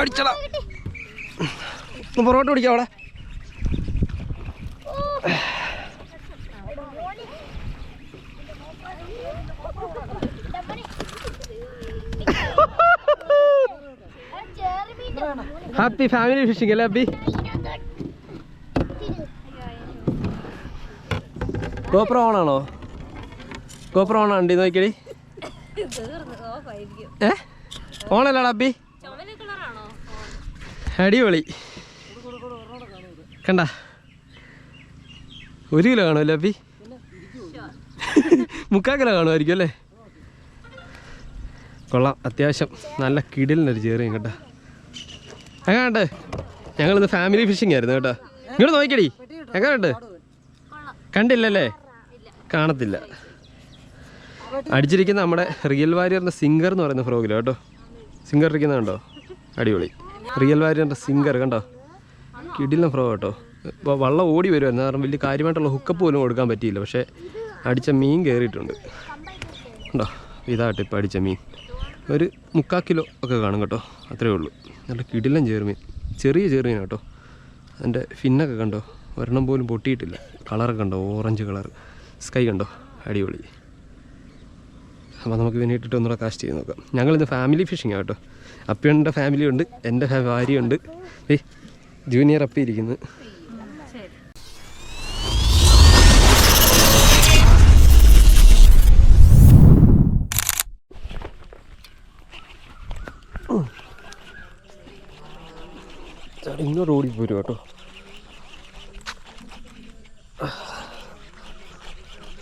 അടിച്ചടാ. ഒന്ന് പുറകോട്ട് പിടിക്കാം അവിടെ. ഹാപ്പി ഫാമിലി ഫിഷിംഗ് അല്ലേ അബി? ഗോപ്രോ ഓണാണോ ഗോപ്രോ ഓണാ ഉണ്ട് നോക്കിയടി. ഏ? ഓണല്ലടാ അബി. അടിപൊളി. കണ്ട? ഒരു കിലോ കാണുമല്ലോ അപ്പി? മുക്കാൽ കിലോ കാണുമായിരിക്കും അല്ലേ? കൊള്ളാം അത്യാവശ്യം നല്ല കിടിലിനൊരു ചേറിയും കേട്ടോ. എങ്ങാണ്ട്? ഞങ്ങളിന്ന് ഫാമിലി ഫിഷിംഗ് ആയിരുന്നു കേട്ടോ. ഇങ്ങോട്ട് നോക്കിയടി. എങ്ങനെയുണ്ട് കണ്ടില്ലല്ലേ? കാണത്തില്ല. അടിച്ചിരിക്കുന്ന നമ്മുടെ റിയൽ വാരിയറിന്റെ സിംഗർ എന്ന് പറയുന്ന ഫ്രോഗിലോ കേട്ടോ. സിംഗർ ഇരിക്കുന്നതുണ്ടോ അടിപൊളി. റിയൽ വാരിയന്റെ സിംഗർ കണ്ടോ? കിടിലം ഫ്രോ കേട്ടോ. ഇപ്പോൾ വള്ളം ഓടി വരുമായിരുന്നു കാരണം വലിയ കാര്യമായിട്ടുള്ള ഹുക്കപ്പ് പോലും കൊടുക്കാൻ പറ്റിയില്ല. പക്ഷേ അടിച്ച മീൻ കയറിയിട്ടുണ്ട് കണ്ടോ? ഇതാട്ടെ ഇപ്പോൾ അടിച്ച മീൻ. ഒരു മുക്കാൽ കിലോ ഒക്കെ കാണും കേട്ടോ. അത്രയേ ഉള്ളൂ. നല്ല കിടിലം ചേർമീൻ ചെറിയ ചെറുമീൻ കേട്ടോ. അതിന്റെ ഫിന്നൊക്കെ കണ്ടോ? ഒരെണ്ണം പോലും പൊട്ടിയിട്ടില്ല. കളറൊക്കെ കണ്ടോ? ഓറഞ്ച് കളർ സ്കൈ കണ്ടോ? അടിപൊളി. അപ്പോൾ നമുക്ക് വേണ്ടിയിട്ട് ഇട്ടിട്ട് ഒന്നുകൂടെ കാസ്റ്റ് ചെയ്ത് നോക്കാം. ഞങ്ങളിത് ഫാമിലി ഫിഷിംഗ് കേട്ടോ. അപ്പിയുടെ ഫാമിലി ഉണ്ട് എന്റെ ഭാര്യയുണ്ട്. ഏയ് ജൂനിയർ അപ്പി ഇരിക്കുന്നു. ഇങ്ങോട്ട് ഓടിപ്പോരും കേട്ടോ.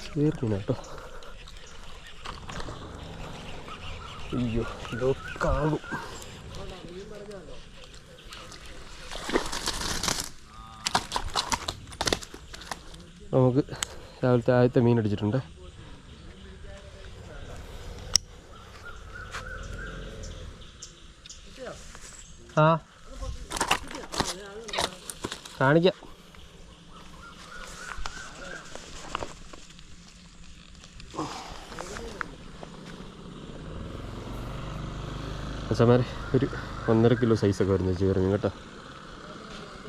ചേർക്കുന്നു കേട്ടോ. അയ്യോ ഇതൊക്കെ ആകും നമുക്ക് രാവിലത്തെ ആദ്യത്തെ മീൻ അടിച്ചിട്ടുണ്ട്. ആ. കാണിക്കാം. അച്ഛന്മാരെ ഒരു ഒന്നര കിലോ സൈസൊക്കെ വരുന്ന ചേർന്ന് കേട്ടോ.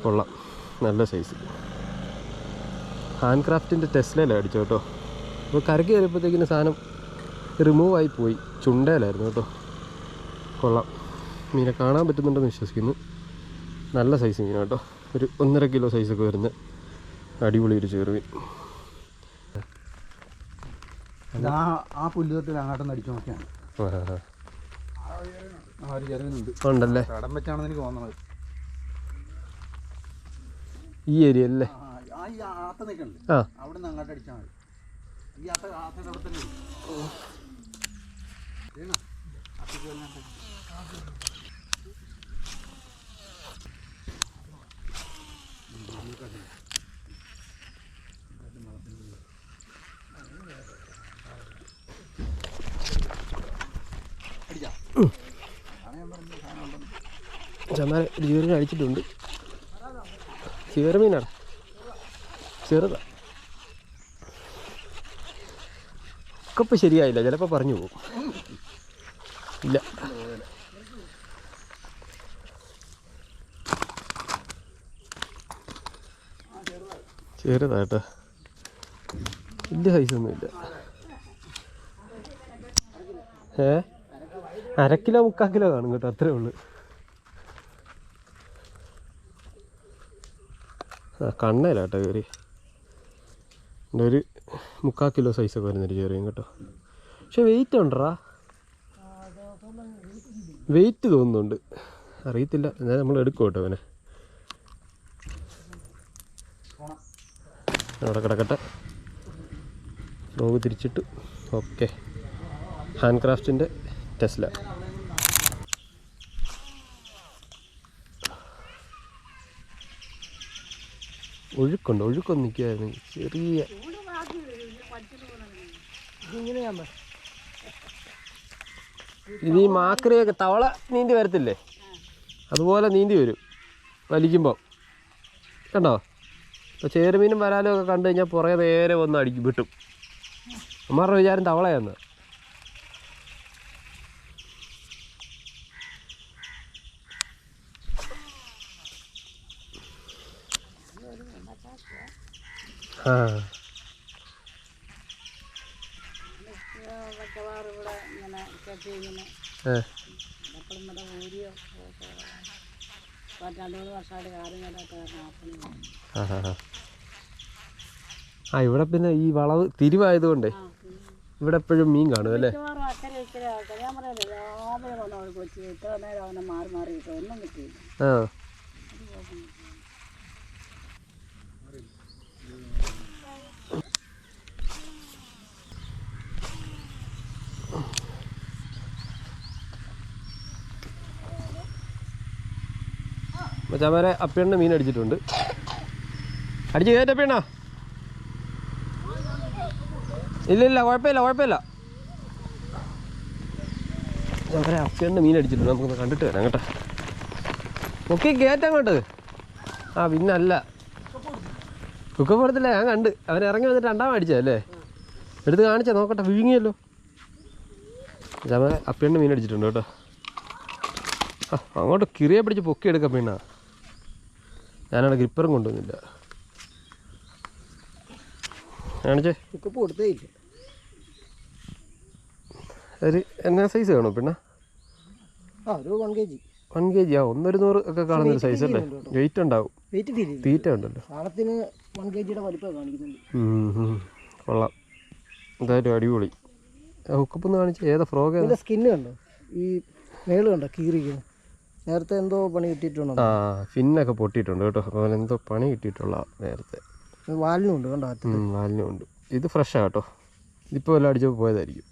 കൊള്ളാം. നല്ല സൈസ്. ഹാൻഡ് ക്രാഫ്റ്റിന്റെ ടെസ്ലയിലാണ് അടിച്ചു കേട്ടോ. അപ്പോൾ കരക്ക് കയറിയപ്പോഴത്തേക്കിന് സാധനം റിമൂവ് ആയി പോയി. ചുണ്ടയിലായിരുന്നു കേട്ടോ. കൊള്ളാം. മീനെ കാണാൻ പറ്റുന്നുണ്ടെന്ന് വിശ്വസിക്കുന്നു. നല്ല സൈസ് മീനാണ് കേട്ടോ. ഒരു ഒന്നര കിലോ സൈസൊക്കെ വരുന്ന അടിപൊളി ഒരു ചെറുമീൻ. ആ പുല്ലുതൊട്ടിൽ അങ്ങോട്ടൊന്ന് അടിച്ചു നോക്കിയാണ്. ഉണ്ടല്ലേ? ഈ ഏരിയ അല്ലേ? ആ, ആ ഈ ആത്ത നിൽക്കണ്ട് ആ അവിടെ നിന്ന് അങ്ങോട്ട് അടിച്ചാൽ മതി ഈ ആത്ത ആത്തയുടെ അവിടെ തന്നെ ഉണ്ട്. വീണോ? ആത്തയ്ക്ക് വല്ലാണ്ട്. ചന്നാൽ ജീവനെ അടിച്ചിട്ടുണ്ട് ചെറുമീനാണ്. ചെറുതാ. ഒക്കെ ശരിയായില്ല. ചിലപ്പോൾ പറഞ്ഞു പോകും. ഇല്ല. ചെറുതാട്ടോ വലിയ സൈസൊന്നുമില്ല ഏ? അര കിലോ മുക്കാൽ കിലോ കാണും കേട്ടോ. അത്രേ ഉള്ളൂ. കണ്ണയില കേട്ടോ കയറി. എന്റെ ഒരു മുക്കാൽ കിലോ സൈസൊക്കെ വരുന്നൊരു ചെറിയും കേട്ടോ. പക്ഷെ വെയിറ്റ് ഉണ്ടറാ വെയിറ്റ് തോന്നുന്നുണ്ട്. അറിയത്തില്ല. എന്നാലും നമ്മൾ എടുക്കും കേട്ടോ അവനെ അവിടെ കിടക്കട്ടെ. ഫ്രോഗ് തിരിച്ചിട്ട്. ഓക്കെ ഹാൻഡ് ക്രാഫ്റ്റിന്റെ ടെസ്ല ഒഴുക്കുണ്ട് ഒഴുക്കൊന്നും നിൽക്കുമായിരുന്നു ചെറിയ ഇനി മാക്രയൊക്കെ മാക്രിയൊക്കെ തവള നീന്തി വരത്തില്ലേ? അതുപോലെ നീന്തി വരും വലിക്കുമ്പോൾ കണ്ടോ? ഇപ്പോൾ ചേരുമീനും വരാലും ഒക്കെ കണ്ടു കഴിഞ്ഞാൽ പുറകെ നേരെ വന്ന് അടിക്കും വിട്ടും. അമ്മാരുടെ വിചാരം തവളയാന്ന്. ആ. മിക്കവാറും ഇവിടെ ഇങ്ങനെ കെട്ടി ഇങ്ങനെ ഏ. എപ്പോഴും ഇവിടെ ഊരിയോ രണ്ട് മൂന്ന് വർഷമായിട്ട് കാര്യം കേട്ടാത്ത ആ ഇവിടെ പിന്നെ ഈ വളവ് തിരിവായതുകൊണ്ടേ ഇവിടെ എപ്പോഴും മീൻ കാണും അല്ലേ? ഞാൻ രാവിലെ കൊച്ചി ഇത്ര നേരം അവനെ മാറി ഒന്നും കിട്ടിയില്ല. ആ. മച്ചാമാരെ അപ്പിയണ്ണ മീൻ അടിച്ചിട്ടുണ്ട്. അടിച്ച് കയറ്റപ്പിയണ്ണ ഇല്ല ഇല്ല കുഴപ്പമില്ല കുഴപ്പമില്ല. മച്ചാമാരെ അപ്പിയണ്ണ മീൻ അടിച്ചിട്ടുണ്ട്. നമുക്കൊന്ന് കണ്ടിട്ട് വരാം കേട്ടോ. ഒക്കെ കയറ്റങ്ങോട്ട് ആ പിന്നെ അല്ല കുക്കപ്പെടുത്തില്ല ഞാൻ കണ്ട്. അവൻ ഇറങ്ങി വന്നിട്ട് രണ്ടാം അടിച്ചതല്ലേ? എടുത്ത് കാണിച്ചാൽ നോക്കട്ടെ വിഴുങ്ങിയല്ലോ. ഞാൻ അപ്പിയണ്ണ മീൻ അടിച്ചിട്ടുണ്ട് കേട്ടോ. അങ്ങോട്ട് കിറിയെ പിടിച്ച് പൊക്കി എടുക്കാം പിന്നെ ഞാനവിടെ ഗ്രിപ്പറും കൊണ്ടുവന്നില്ല. കാണിച്ചേ? കുക്കപ്പ് കൊടുത്തേ ഇല്ല. ഒരു എന്നാ സൈസ് കാണോ പിന്നെ ആ ഒരു one K G one K G ആ ഒന്നൊരു നൂറ് ഒക്കെ കാണുന്ന ഒരു സൈസ് അല്ലേ? വെയിറ്റ് ഉണ്ടാവും. വെയിറ്റ് ഫീൽ തീറ്റ ഉണ്ടല്ലോ. സാധനത്തിന് വൺ കെ ജിയുടെ വലിപ്പം കാണിക്കുന്നുണ്ട്. ഉം, ഉം. കൊള്ളാം. എന്തായാലും അടിപൊളി. ഹുക്കപ്പ് കാണിച്ച്. ഏതാ ഫ്രോഗ് സ്കിന്ന് കണ്ടോ? ഈ മേൾ കണ്ടോ? കീറിയിരിക്കുന്നു. നേരത്തെ എന്തോ പണി കിട്ടിയിട്ടുണ്ടോ ആ ഫിന്നൊക്കെ പൊട്ടിയിട്ടുണ്ട് കേട്ടോ. അപ്പോൾ എന്തോ പണി കിട്ടിയിട്ടുള്ള നേരത്തെ. വാലിനും ഉണ്ട് കണ്ടോ അകത്ത് വാലിനും ഉണ്ട്. ഇത് ഫ്രഷാണ് കേട്ടോ. ഇതിപ്പോൾ വല്ല അടിച്ചപ്പോൾ പോയതായിരിക്കും.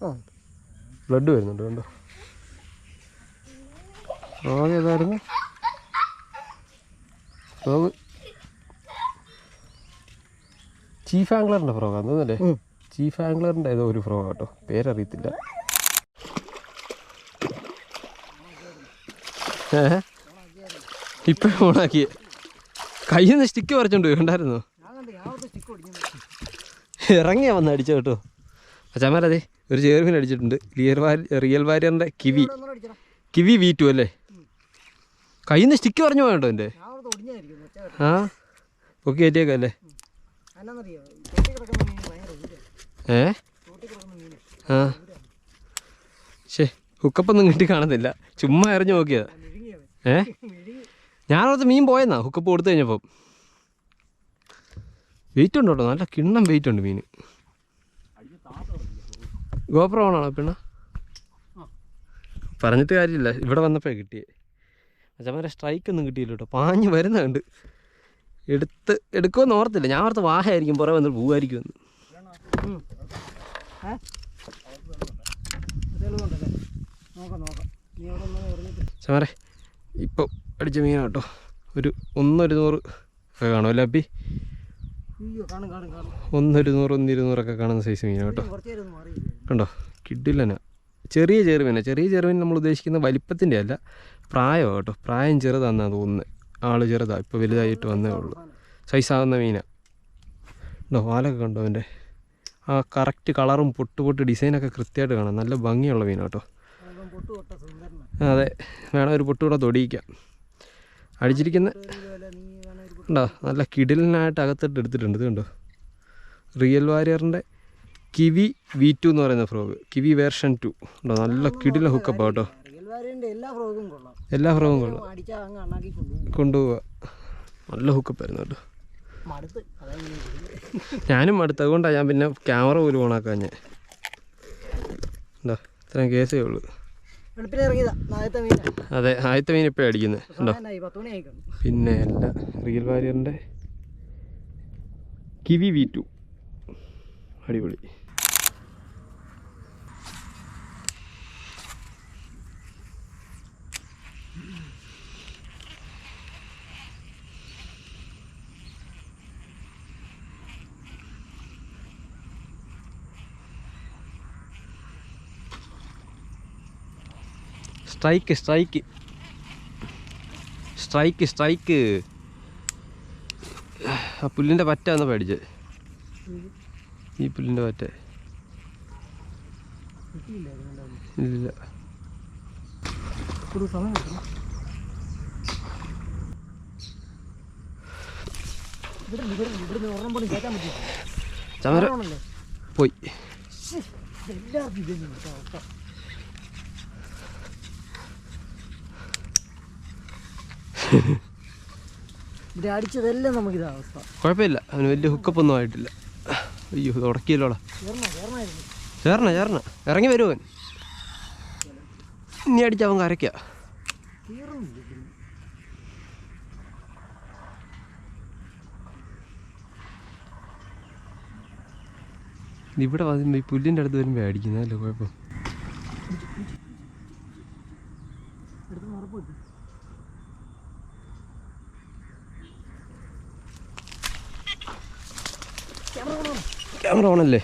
ബ്ലഡ് വരുന്നുണ്ട് കണ്ടോ. റോഗ് ഏതായിരുന്നു? റോഗ് ചീഫ് ആംഗ്ലറിന്റെ ഫ്രോഗ് അന്നല്ലേ. ചീഫ് ആംഗ്ലറിന്റെ ഏതോ ഒരു ഫ്രോഗ് കേട്ടോ. പേരറിയത്തില്ല. ഏ ഓണാക്കി കയ്യിൽ നിന്ന് സ്റ്റിക്ക് പറിച്ചോണ്ട് കണ്ടായിരുന്നു? ഇറങ്ങിയ വന്ന് അടിച്ച കേട്ടോ. അച്ഛാമാരതെ ഒരു ചേർവിന് അടിച്ചിട്ടുണ്ട്. ലിയർ വാരി റിയൽ വാരിയറിന്റെ കിവി. കിവി വി ടു അല്ലേ? കയ്യിൽ നിന്ന് സ്റ്റിക്ക് പറഞ്ഞു പോയോ എന്റെ. ആ? പൊക്കി കയറ്റിയേക്കല്ലേ ഏ? ആ. ശേ ഹുക്കപ്പൊന്നും കിട്ടി കാണുന്നില്ല. ചുമ്മാ എറിഞ്ഞു നോക്കിയതാ. ഏ? ഞാനവിടുത്തെ മീൻ പോയെന്നാ ഹുക്കപ്പ് കൊടുത്തു കഴിഞ്ഞപ്പം. വെയിറ്റ് ഉണ്ട് കേട്ടോ നല്ല കിണ്ണം വെയിറ്റ് ഉണ്ട് മീൻ ഗോപ്ര ഓണാണോ പിണ്ണ? പറഞ്ഞിട്ട് കാര്യമില്ല. ഇവിടെ വന്നപ്പോഴേ കിട്ടിയേ. അച്ഛന്മാരെ സ്ട്രൈക്ക് ഒന്നും കിട്ടിയില്ല കേട്ടോ പാഞ്ഞ് വരുന്നുണ്ട് എടുത്ത് എടുക്കുമെന്ന് ഓർത്തില്ല. ഞാൻ ഓർത്ത് വാഹയായിരിക്കും പുറകെ വന്നിട്ട് പോവായിരിക്കും എന്ന്. ഏ? ഇപ്പോൾ അടിച്ച മീനാണ് കേട്ടോ. ഒരു ഒന്നൊരു നൂറ് ഒക്കെ കാണും അല്ലേ അപ്പി? ഒന്നൊരുന്നൂറ് ഒന്നിരുന്നൂറൊക്കെ കാണുന്ന സൈസ് മീനാണ് കേട്ടോ. കണ്ടോ? കിഡില്ലന ചെറിയ ചെറുമീന ചെറിയ ചെറുമീൻ നമ്മൾ ഉദ്ദേശിക്കുന്ന വലിപ്പത്തിന്റെ അല്ല പ്രായമാണ് കേട്ടോ. പ്രായം ചെറുതാന്നാണ് തോന്നുന്നത് ആൾ ചെറുതാണ് ഇപ്പോൾ വലുതായിട്ട് വന്നേ ഉള്ളൂ. സൈസാകുന്ന മീനാണ് ഉണ്ടോ വാലൊക്കെ കണ്ടോ അവന്റെ? ആ കറക്റ്റ് കളറും പൊട്ട് പൊട്ട് ഡിസൈനൊക്കെ കൃത്യമായിട്ട് കാണാം. നല്ല ഭംഗിയുള്ള മീനാണ് കേട്ടോ. അതെ വേണം ഒരു പൊട്ട് കൂടെ തൊടിയിക്കാം അടിച്ചിരിക്കുന്ന ഉണ്ടോ? നല്ല കിടിലിനായിട്ട് അകത്തിട്ട് എടുത്തിട്ടുണ്ട് ഇത് കണ്ടോ? റിയൽ വാരിയറിന്റെ കിവി വി ടു എന്ന് പറയുന്ന ഫ്രോഗ് കിവി വേർഷൻ ടു ഉണ്ടോ നല്ല കിടില ഹുക്കപ്പ് കേട്ടോ എല്ലാ ഫ്രോഗും കൊള്ളാം. കൊണ്ടുപോവുക. നല്ല ഹുക്കപ്പായിരുന്നു കേട്ടോ. മടുത്ത്. അതെങ്ങനെ ഞാനും അടുത്ത് അതുകൊണ്ടാണ് ഞാൻ പിന്നെ ക്യാമറ പോലും ഓണാക്കാൻ ഞാൻ എന്താ ഇത്രയും കേസേ ഉള്ളൂ. അതെ ആദ്യത്തെ മീൻ ഇപ്പോഴാണ് അടിക്കുന്നത് ഉണ്ടോ പിന്നെ അല്ല റിയൽ വാരിയറിന്റെ കിവി വി ടു. അടിപൊളി. സ്ട്രൈക്ക് സ്ട്രൈക്ക് സ്ട്രൈക്ക് സ്ട്രൈക്ക് ആ പുല്ലിന്റെ പറ്റാന്ന് പേടിച്ച്. ഈ പുല്ലിന്റെ പറ്റ. ഇല്ല. ചമര പോയി. കിട്ടണം ഇവിടെ ഇവിടെ ഇവിടുന്ന് ഒരെണ്ണം പോലും കയറ്റാൻ പറ്റില്ല ചമര ആണല്ലേ പോയി ഇതെല്ലാവർക്കും ഇത് അവസ്ഥ. കുഴപ്പമില്ല. അവന് വലിയ ഹുക്കപ്പ് ഒന്നും ആയിട്ടില്ല. അയ്യോ ഇത് ഉടക്കിയല്ലോടാ. ചേർണ ചേർന്ന ചേർന്ന. ഇറങ്ങി വരുവൻ ഇനി അടിച്ച് അവൻ കരയ്ക്ക. ഇവിടെ വന്ന് ഈ പുല്ലിന്റെ അടുത്ത് വരുമ്പോൾ അടിക്കുന്നതല്ലേ കുഴപ്പം? ക്യാമറ ഓണല്ലേ?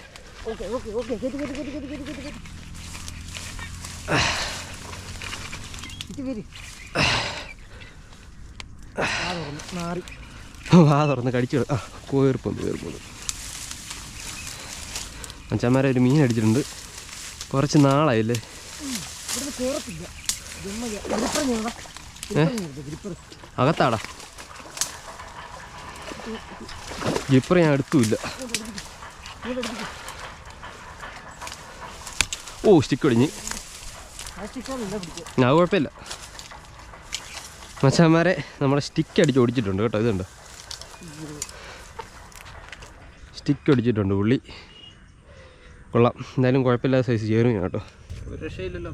വാ തുറന്ന് കടിച്ചു ആ കോയർപ്പം കോയർപ്പൊന്ന് അച്ഛന്മാരെ ഒരു മീൻ അടിച്ചിട്ടുണ്ട്. കുറച്ച് നാളായില്ലേ? അകത്താടാ. ജിപ്പർ ഞാൻ എടുത്തുമില്ല. ഓ സ്റ്റിക്ക് ഒടിഞ്ഞ്. ഞാൻ കുഴപ്പമില്ല. മച്ചാന്മാരെ നമ്മളെ സ്റ്റിക്ക് അടിച്ച് ഓടിച്ചിട്ടുണ്ട് കേട്ടോ ഇതുണ്ട് സ്റ്റിക്ക് അടിച്ചിട്ടുണ്ട് പുള്ളി. കൊള്ളാം. എന്തായാലും കുഴപ്പമില്ലാത്ത സൈസ് ചേരും കേട്ടോ. ഒരു രക്ഷയില്ലല്ലോ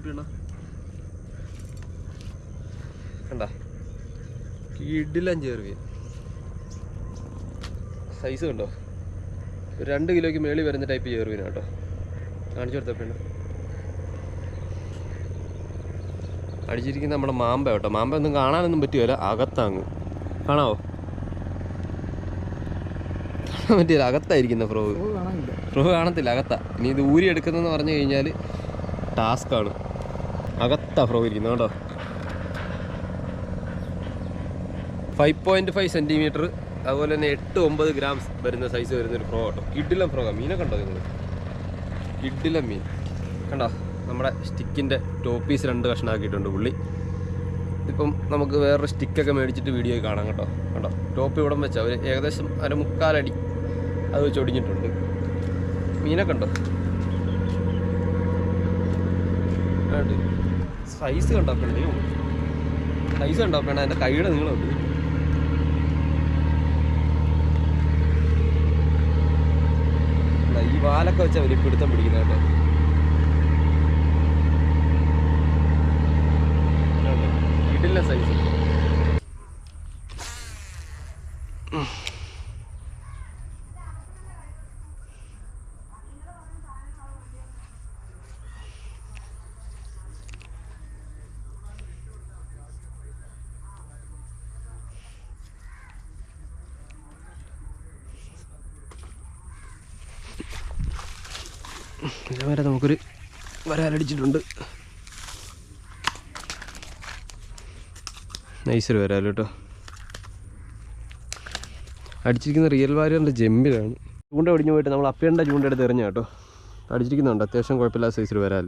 കണ്ട? ചേർവി സൈസ് കണ്ടോ? ഒരു രണ്ട് കിലോയ്ക്ക് മേളിൽ വരുന്ന ടൈപ്പ് ചേർവിന കേട്ടോ കാണിച്ചു കൊടുത്തപ്പിയണ അടിച്ചിരിക്കുന്ന നമ്മുടെ മാമ്പ കേട്ടോ. മാമ്പ ഒന്നും കാണാനൊന്നും പറ്റുമല്ല അകത്താങ്ങ്. കാണാവോ? കാണാൻ പറ്റിയില്ല അകത്തായിരിക്കുന്ന ഫ്രോഗ് ഫ്രോഗ് കാണത്തില്ല. അകത്താ. ഇനി ഇത് ഊരി എടുക്കുന്നതെന്ന് പറഞ്ഞു കഴിഞ്ഞാൽ ടാസ്ക്കാണ് അകത്താ ഫ്രോഗ് ഇരിക്കുന്നത് കേട്ടോ. ഫൈവ് പോയിന്റ് ഫൈവ് സെന്റിമീറ്റർ അതുപോലെ തന്നെ എട്ട് ഒമ്പത് ഗ്രാം വരുന്ന സൈസ് വരുന്ന ഒരു ഫ്രോ കേട്ടോ കിഡിലം ഫ്രോ മീനെ കണ്ടോ നിങ്ങൾ കിഡിലം മീൻ. കണ്ടോ? നമ്മുടെ സ്റ്റിക്കിന്റെ ടോപ്പീസ് പീസ് രണ്ട് കഷ്ണമാക്കിയിട്ടുണ്ട് പുള്ളി. ഇപ്പം നമുക്ക് വേറൊരു സ്റ്റിക്കൊക്കെ മേടിച്ചിട്ട് വീഡിയോ കാണാം കേട്ടോ. കണ്ടോ? ടോപ്പ് ഇവിടം വെച്ചാൽ ഒരു ഏകദേശം ഒരു മുക്കാലടി അത് വെച്ച് ഒടിഞ്ഞിട്ടുണ്ട്. മീനൊക്കെ ഉണ്ടോ സൈസ് കണ്ടോ? സൈസ് കണ്ടോ? എന്റെ കൈയുടെ നീളമുണ്ട് ഈ വാലൊക്കെ വെച്ച് വലിയ പിടുത്തം പിടിക്കുന്നുണ്ട് കിട്ടില്ല സൈസ് വരാലടിച്ചിട്ടുണ്ട് നൈസൊരു വരാലോ കേട്ടോ. അടിച്ചിരിക്കുന്ന റിയൽ വാരിയറിന്റെ ജമ്പിലാണ്. ചൂണ്ട ഒടിഞ്ഞു പോയിട്ട് നമ്മൾ അപ്പേണ്ട ചൂണ്ട എടുത്ത് എറിഞ്ഞ കേട്ടോ. അടിച്ചിരിക്കുന്നുണ്ട്. അത്യാവശ്യം കുഴപ്പമില്ലാത്ത സൈസിൽ വരാൽ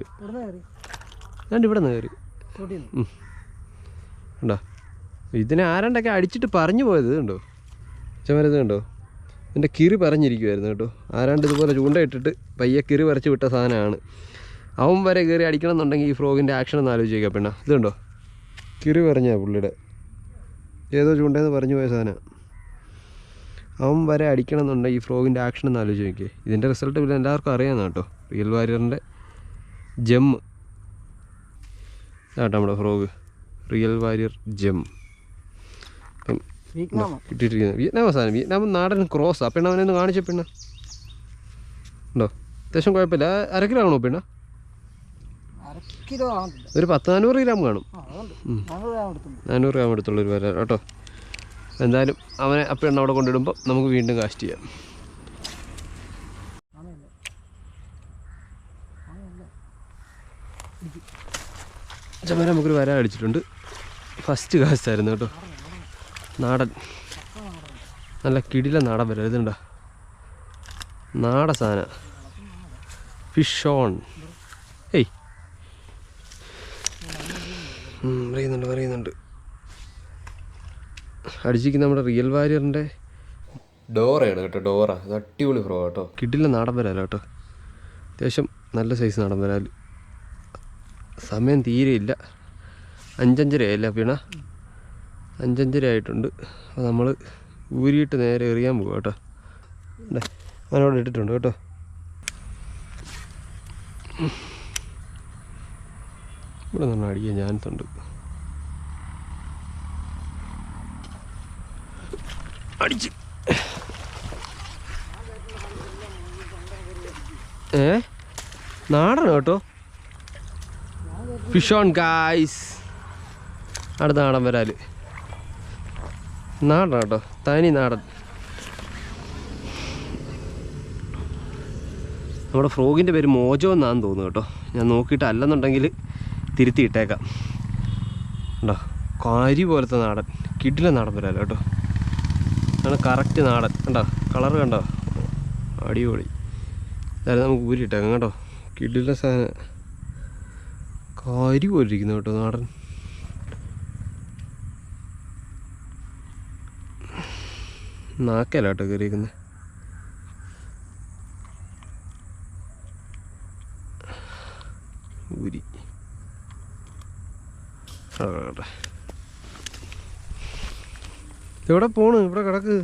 ഞാൻ ഇവിടെ നിന്ന്. കയറി ഉണ്ടോ ഇതിനെ ആരണ്ടൊക്കെ അടിച്ചിട്ട് പറഞ്ഞു പോയത് കണ്ടോ? ചമരത് കണ്ടോ? ഇതിന്റെ കിറി പറഞ്ഞിരിക്കുമായിരുന്നു കേട്ടോ. ആരാണ്ട് ഇതുപോലെ ചൂണ്ട ഇട്ടിട്ട് പയ്യെ കിറി പറിച്ച് വിട്ട സാധനമാണ്. അവൻ വരെ കയറി അടിക്കണം എന്നുണ്ടെങ്കിൽ ഈ ഫ്രോഗിന്റെ ആക്ഷൻ ഒന്ന് ആലോചിക്കുക പെണ്ണ. ഇതുണ്ടോ? കിറി പറഞ്ഞ പുള്ളിയുടെ. ഏതോ ചൂണ്ടെന്ന് പറഞ്ഞു പോയ സാധനം. അവൻ വരെ അടിക്കണം എന്നുണ്ടെങ്കിൽ ഈ ഫ്രോഗിന്റെ ആക്ഷൻ ഒന്ന് ആലോചിച്ച് നോക്കിയേ ഇതിന്റെ റിസൾട്ട് പിന്നെ എല്ലാവർക്കും അറിയാമെന്ന് കേട്ടോ. റിയൽ വാരിയറിന്റെ ജെം കേട്ടോ നമ്മുടെ ഫ്രോഗ്. റിയൽ വാരിയർ ജെം അപ്പം വീക്ക്നാമോ ഇട്ടിട്ടിരിക്കുന്നത് വിയറ്റ്നാം സാധനം? വിയറ്റ്നാം നാടൻ ക്രോസ് ആ. പെണ്ണ അവനൊന്ന് കാണിച്ച പെണ്ണ. ഉണ്ടോ? അത്യാവശ്യം കുഴപ്പമില്ല. അരക്കിലാണോ അര കിലോ ആണോ പെണ്ണ? കിലോ ഒരു പത്ത് നാനൂറ് ഗ്രാം കാണും നാനൂറ് ഗ്രാം എടുത്തുള്ളൊരു വരാൻ കേട്ടോ. എന്തായാലും അവനെ അപ്പം എണ്ണ അവിടെ കൊണ്ടിടുമ്പോൾ നമുക്ക് വീണ്ടും കാസ്റ്റ് ചെയ്യാം. ചമര നമുക്കൊരു വര അടിച്ചിട്ടുണ്ട്. ഫസ്റ്റ് കാസ്റ്റ് ആയിരുന്നു കേട്ടോ. നാടൻ. നല്ല കിടില നാടൻ വര. ഇതുണ്ടോ? നാടൻ സാധന. ഫിഷ് ഓൺ ഏയ് ഉം, പറയുന്നുണ്ട് പറയുന്നുണ്ട്. അടിച്ചിരിക്കുന്ന നമ്മുടെ റിയൽ വാരിയറിന്റെ ഡോറയാണ് കേട്ടോ ഡോറ. അത് അടിപൊളി ഫ്രോ കേട്ടോ കിട്ടില്ല നാടൻ വരാലോ കേട്ടോ. അത്യാവശ്യം നല്ല സൈസ് നാടൻ വരാൽ സമയം തീരെയില്ല അഞ്ചഞ്ചര ആയില്ല പിണ അഞ്ചഞ്ചര ആയിട്ടുണ്ട്. അപ്പോൾ നമ്മൾ ഊരിയിട്ട് നേരെ എറിയാൻ പോകും കേട്ടോ. അവനോട് ഇട്ടിട്ടുണ്ട് കേട്ടോ. ഇവിടെ നിന്ന് അടിക്കാൻ ചാൻസ് ഉണ്ട്. അടിച്ച്. ഏ? നാടൻ കേട്ടോ? ഫിഷ് ഗായ്സ് അടുത്ത നാടൻ വരാൽ. നാടൻ കേട്ടോ. തനി നാടൻ. നമ്മുടെ ഫ്രോഗിന്റെ പേര് മോജോ എന്നാന്ന് തോന്നുന്നു കേട്ടോ. ഞാൻ നോക്കിയിട്ട് അല്ലെന്നുണ്ടെങ്കിൽ തിരുത്തി ഇട്ടേക്കാം. ഉണ്ടോ കാരി പോലത്തെ നാടൻ. കിഡിലെ നാടൻ വരാലോ കേട്ടോ. ആണ് കറക്റ്റ് നാടൻ. കണ്ടോ? കളർ കണ്ടോ? അടിപൊളി. അതായത് നമുക്ക് ഊരിയിട്ടേക്കാം കേട്ടോ. കിഡിലെ സാധനം. കാരി പോലിരിക്കുന്നു കേട്ടോ നാടൻ. നാക്കലാട്ടോ കേട്ടോ കയറിയിരിക്കുന്നത്. ഊരി. കിടക്കട്ടെ. എവിടെ പോണ് ഇവിടെ കിടക്ക്